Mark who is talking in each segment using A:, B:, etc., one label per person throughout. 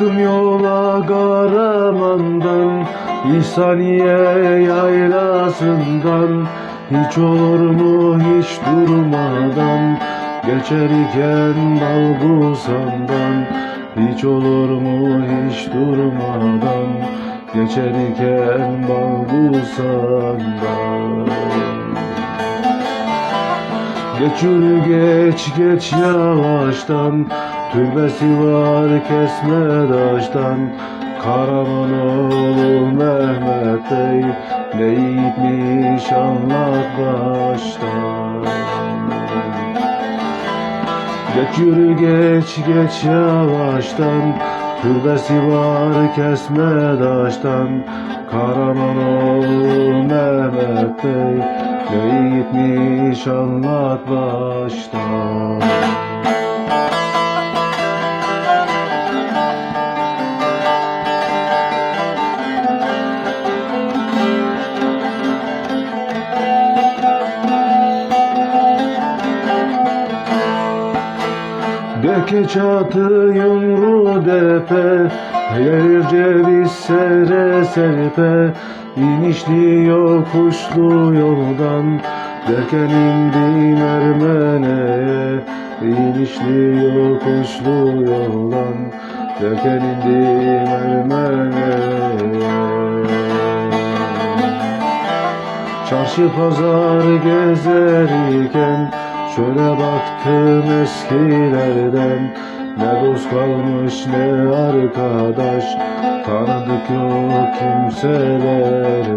A: Çıktım yola Karaman'dan İhsaniye yaylasından. Hiç olur mu hiç durmadan Geçerken Balgusan'dan Hiç olur mu hiç durmadan Geçerken Balgusan'dan Geç yürü geç geç yavaştan Türbesi var kesme taştan Karamanoğlu Mehmet Bey Ne gitmiş anlat baştan. Geç yürü geç geç yavaştan. Türbesi var kesme taştan Karamanoğlu Mehmet Bey Ne gitmiş anlat baştan Deke çatı yumru depe Gelir ceviz sere serpe İnişli yokuşlu yoldan Derken indim Ermene'ye İnişli yokuşlu yoldan Derken indim Ermene'ye Çarşı pazar gezerken Şöyle baktım eskilerden Ne dost kalmış ne arkadaş Tanıdık yok kimselerden.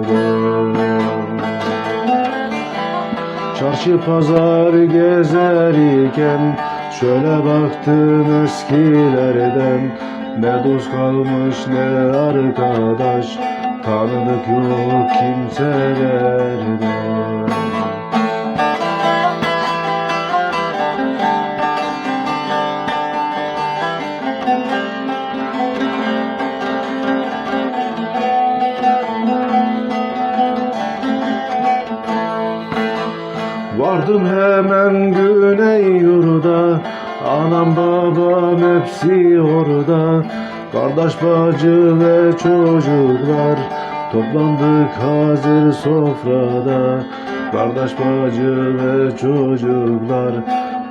A: Çarşı pazar gezerken Şöyle baktım eskilerden Ne dost kalmış ne arkadaş Tanıdık yok kimselerden Vardım hemen güney yurda Anam babam hepsi orada. Kardeş bacı ve çocuklar Toplandık hazır sofrada. Kardeş bacı ve çocuklar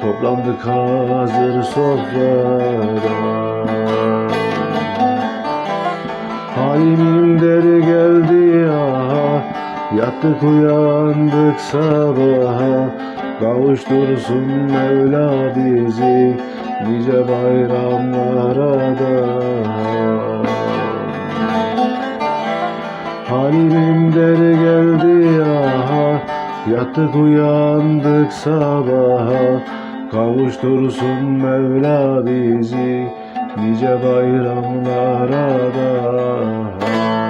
A: Toplandık hazır sofrada. Halimim deri geldi Yattık uyandık sabaha Kavuştursun Mevla bizi Nice bayramlara da Halimim deri geldi aha Yattık uyandık sabaha Kavuştursun Mevla bizi Nice bayramlara da